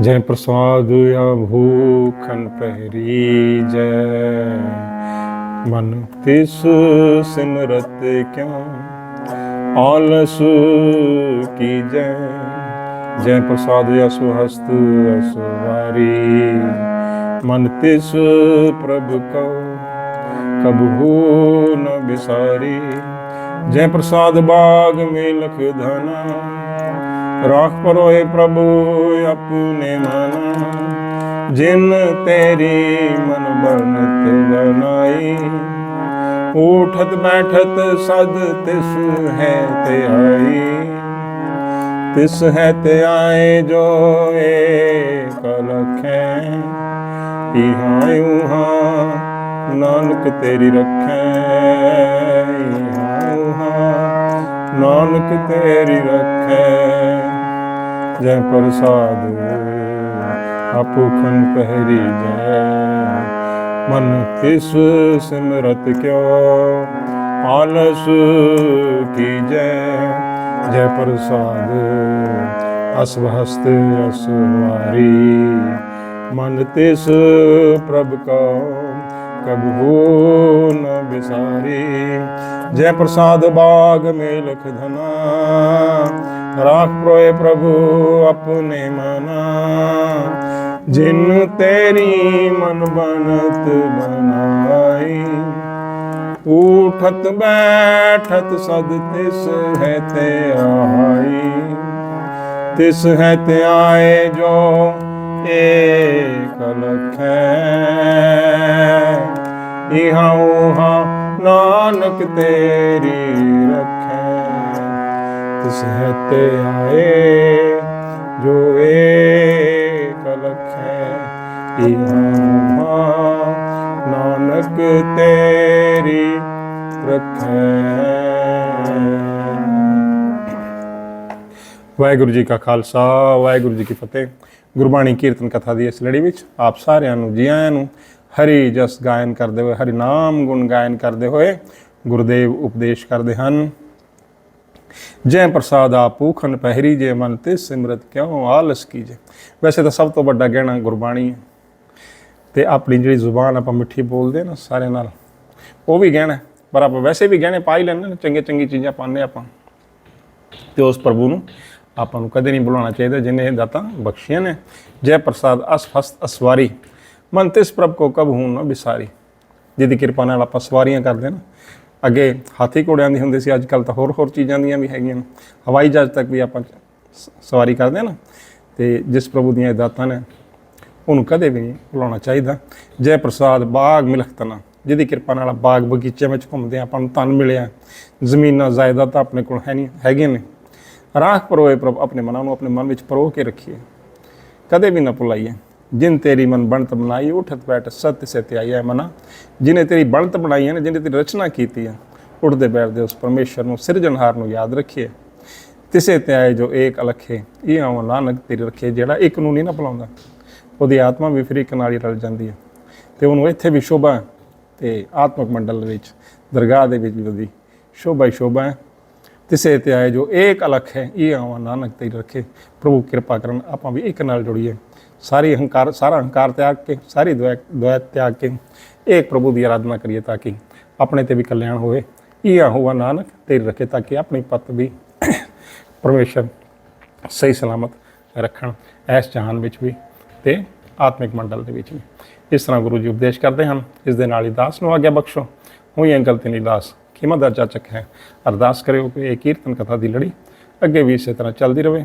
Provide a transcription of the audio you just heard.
ਜੈ ਪ੍ਰਸਾਦ ਆ ਭੂਖਨ ਪਹਿਰੀ ਜੈ। ਮਨ ਤਿਸ ਸਿਮਰਤ ਕਿਉ? ਆਲਸ ਕੀ ਜੈ? ਜੈ ਪ੍ਰਸਾਦ ਅਸੁ ਹਸਤ ਅਸਵਾਰੀ ਮਨ ਤਿਸ ਪ੍ਰਭ ਕਉ ਕਬਹੂ ਨ ਬਿਸਾਰੀ। ਜੈ ਪ੍ਰਸਾਦ ਬਾਗ ਮੇ ਲਖ ਧਨਾ ਰਾਖ ਪਰੋਏ ਪ੍ਰਭੂ, ਆਪਣੇ ਮਨ। ਜਿਨ ਤੇਰੀ ਮਨ ਬਰਨਤ ਬਨਾਈ ਉਠਤ ਬੈਠਤ ਸਦ ਤਿਸ ਹੈ ਤੇ ਆਈ। ਤਿਸ ਹੈ ਤੇ ਆਏ ਜੋ ਏਕ ਲਖੈ ਇਹਾਂ ਉਹਾਂ ਨਾਨਕ ਤੇਰੀ ਰੱਖੈ ਇਹਾਂ ਉਹਾਂ ਨਾਨਕ ਤੇਰੀ ਰੱਖੈ। ਜੈ ਪ੍ਰਸਾਦ ਆਪੁਖਨ ਪਹਿਰੀ ਜੈ। ਮਨ ਤਿਸ ਸਿਮਰਤ ਕਿਉ, ਆਲਸ ਕੀ ਜੈ। ਜੈ ਪ੍ਰਸਾਦ ਅਸਵਹਸਤ ਅਸਵਾਰੀ ਮਨ ਤਿਸ ਪ੍ਰਭ ਕੋ ਕਬਹੂ ਨ ਬਿਸਾਰੀ ਜੈ ਪ੍ਰਸਾਦ ਬਾਗ ਮੇ ਲਖ ਧਨਾ ਰਾਖ ਪ੍ਰੋਏ ਪ੍ਰਭੂ ਆਪਣੇ ਮਨਾ। ਜਿਨ ਤੇਰੀ ਮਨ ਬਨਤ ਬਨਾਈ ਉਠਤ ਬੈਠਤ ਸਦ ਤਿਸ ਹੈ ਤੇ ਆਈ। ਤਿਸ ਹੈ ਤੇ ਆਏ ਜੋ ਏਕ ਲਖੈ। ਇਹਾਂ ਉਹਾਂ ਨਾਨਕ ਤੇਰੀ ਰੱਖੈ। ਤਿਸ ਆਏ, ਜੋ ਏਕ ਲਖੈ ਇਹਾਂ ਉਹਾਂ ਨਾਨਕ ਤੇਰੀ ਰੱਖੈ ਵਾਹਿਗੁਰੂ ਜੀ ਕਾ ਖਾਲਸਾ, ਵਾਹਿਗੁਰੂ ਜੀ ਕੀ ਫਤਿਹ। ਗੁਰਬਾਣੀ ਕੀਰਤਨ ਕਥਾ ਦੀ ਇਸ ਲੜੀ ਵਿੱਚ ਆਪ ਸਾਰਿਆਂ ਨੂੰ ਜੀ ਆਇਆਂ ਨੂੰ ਹਰੀ ਜਸ ਗਾਇਨ ਕਰਦੇ ਹੋਏ, ਹਰੀ ਨਾਮ ਗੁਣ ਗਾਇਨ ਕਰਦੇ ਹੋਏ ਗੁਰਦੇਵ ਉਪਦੇਸ਼ ਕਰਦੇ ਹਨ। ਜੈ ਪ੍ਰਸਾਦ ਆਪੂਖਨ ਪਹਿਰੀ ਜੇ ਮਨ ਤੇ ਸਿਮਰਤ ਕਿਉ ਆਲਸ ਕੀਜੇ? ਵੈਸੇ ਤਾਂ ਸਭ ਤੋਂ ਵੱਡਾ ਗਹਿਣਾ ਗੁਰਬਾਣੀ ਹੈ। ਤੇ ਆਪਣੀ ਜਿਹੜੀ ਜ਼ੁਬਾਨ ਆਪਾਂ ਮਿੱਠੀ ਬੋਲਦੇ ਨਾ ਸਾਰਿਆਂ ਨਾਲ, ਉਹ ਵੀ ਗਹਿਣਾ ਪਰ ਆਪਾਂ ਵੈਸੇ ਵੀ ਗਹਿਣੇ ਪਾ ਹੀ ਲੈਂਦੇ ਨੇ ਚੰਗੇ ਚੰਗੀ ਚੀਜ਼ਾਂ ਪਾਉਂਦੇ ਆਪਾਂ। ਤੇ ਉਸ ਪ੍ਰਭੂ ਨੂੰ ਆਪਾਂ ਨੂੰ ਕਦੇ ਨਹੀਂ ਬੁਲਾਉਣਾ ਚਾਹੀਦਾ, ਜਿਨੇ ਇਹ ਦਾਤਾਂ ਬਖਸ਼ੀਆਂ ਨੇ। ਜੈ ਪ੍ਰਸਾਦ ਅਸ ਫਸਤ ਅਸਵਾਰੀ, ਮਨ ਤਿਸ ਪ੍ਰਭ ਕੋ ਕਬ ਹੂੰ ਨਾ ਬਿਸਾਰੀ। ਜਿਹਦੀ ਕਿਰਪਾ ਨਾਲ ਆਪਾਂ ਸਵਾਰੀਆਂ ਕਰਦੇ ਨਾ ਅੱਗੇ ਹਾਥੀ ਘੋੜਿਆਂ ਦੀ ਹੁੰਦੀ ਸੀ ਅੱਜ ਕੱਲ ਤਾਂ ਹੋਰ ਹੋਰ ਚੀਜ਼ਾਂ ਦੀਆਂ ਵੀ ਹੈਗੀਆਂ ਨੇ। ਹਵਾਈ ਜਹਾਜ਼ ਤੱਕ ਵੀ ਆਪਾਂ ਸ- ਸਵਾਰੀ ਕਰਦੇ ਆ ਨਾ ਤੇ ਜਿਸ ਪ੍ਰਭੂ ਦੀਆਂ ਇਹ ਦਾਤਾਂ ਨੇ ਉਹਨੂੰ ਕਦੇ ਵੀ ਨਹੀਂ ਭੁਲਾਉਣਾ ਚਾਹੀਦਾ। ਜੈ ਪ੍ਰਸਾਦ ਬਾਗ ਮਿਲਖਤਨਾ ਜਿਹਦੀ ਕਿਰਪਾ ਨਾਲ ਬਾਗ ਬਗੀਚਿਆਂ ਵਿੱਚ ਘੁੰਮਦੇ ਹਾਂ, ਆਪਾਂ ਨੂੰ ਤਨ ਮਿਲਿਆ ਜ਼ਮੀਨਾਂ ਜਾਇਦਾਦ ਆਪਣੇ ਕੋਲ ਹੈ ਨਹੀਂ ਹੈਗੀਆਂ ਨੇ। ਰਾਖ ਪਰੋਏ ਪ੍ਰਭ ਆਪਣੇ ਮਨਾਂ ਨੂੰ ਆਪਣੇ ਮਨ ਵਿੱਚ ਪਰੋ ਕੇ ਰੱਖੀਏ। ਕਦੇ ਵੀ ਨਾ ਭੁਲਾਈਏ। ਜਿਨ ਤੇਰੀ ਮਨ ਬਣਤ ਬਣਾਈ ਉਠਤ ਬੈਠ, ਸਤ ਸਤਿ ਆਈ ਹੈ ਮਨਾ। ਜਿਨੇ ਤੇਰੀ ਬਣਤ ਬਣਾਈ ਹੈ ਨੇ, ਜਿਨੇ ਤੇਰੀ ਰਚਨਾ ਕੀਤੀ ਹੈ ਉੱਠਦੇ ਬੈਠਦੇ ਉਸ ਪਰਮੇਸ਼ਰ ਨੂੰ, ਸਿਰਜਣਹਾਰ ਨੂੰ ਯਾਦ ਰੱਖੀਏ। ਤਿਸੇ ਤੇ ਆਏ ਜੋ ਏਕ ਅਲਖੇ, ਇਹ ਆਵ ਨਾਨਕ ਤੇਰੀ ਰੱਖੇ, ਜਿਹੜਾ ਇੱਕ ਨੂੰ ਨਹੀਂ ਨਾ ਭੁਲਾਉਂਦਾ। ਉਹਦੀ ਆਤਮਾ ਵੀ ਫਿਰ ਇੱਕ ਨਾਲ ਹੀ ਰਲ ਜਾਂਦੀ ਹੈ ਤੇ ਉਹਨੂੰ ਇੱਥੇ ਵੀ ਸ਼ੋਭਾ ਹੈ ਤੇ ਆਤਮਕ ਮੰਡਲ ਵਿੱਚ, ਦਰਗਾਹ ਦੇ ਵਿੱਚ ਵੀ ਉਹਦੀ ਸ਼ੋਭਾ ਹੀ ਸ਼ੋਭਾ ਹੈ ਤਿਸੇ ਤੇ ਆਏ ਜੋ ਏਕ ਅਲਖ ਹੈ, ਇਹ ਆਵਾਂ ਨਾਨਕ ਤੇ ਰੱਖੇ। ਪ੍ਰਭੂ ਕਿਰਪਾ ਕਰਨ ਆਪਾਂ ਵੀ ਇੱਕ ਨਾਲ ਜੁੜੀਏ। ਸਾਰੀ ਹੰਕਾਰ ਸਾਰਾ ਹੰਕਾਰ ਤਿਆਗ ਕੇ, ਸਾਰੀ ਦੁਆ ਦੁਆ ਤਿਆਗ ਕੇ ਇੱਕ ਪ੍ਰਭੂ ਦੀ ਆਰਾਧਨਾ ਕਰੀਏ ਤਾਂ ਕਿ ਆਪਣੇ ਤੇ ਵੀ ਕਲਿਆਣ ਹੋਵੇ। ਇਹ ਆਹੁਆ ਨਾਨਕ, ਤੇਰੀ ਰੱਖੇ ਤਾਂ ਕਿ ਆਪਣੀ ਪਤ ਵੀ ਪਰਮੇਸ਼ਰ ਸਹੀ ਸਲਾਮਤ ਰੱਖਣ ਇਸ ਜਹਾਨ ਵਿੱਚ ਵੀ ਤੇ ਆਤਮਿਕ ਮੰਡਲ ਦੇ ਵਿੱਚ ਵੀ। ਇਸ ਤਰ੍ਹਾਂ ਗੁਰੂ ਜੀ ਉਪਦੇਸ਼ ਕਰਦੇ ਹਨ, ਇਸ ਦੇ ਨਾਲ ਹੀ ਦਾਸ ਨੂੰ ਆਗਿਆ ਬਖਸ਼ੋ। ਹੋਈਆਂ ਗਲਤੀ ਨਹੀਂ ਦਾਸ ਕੀਮਤ ਦਾ ਜਾਚਕ ਹੈ। ਅਰਦਾਸ ਕਰਿਓ ਕਿ ਇਹ ਕੀਰਤਨ ਕਥਾ ਦੀ ਲੜੀ ਅੱਗੇ ਵੀ ਇਸੇ ਤਰ੍ਹਾਂ ਚੱਲਦੀ ਰਹੇ।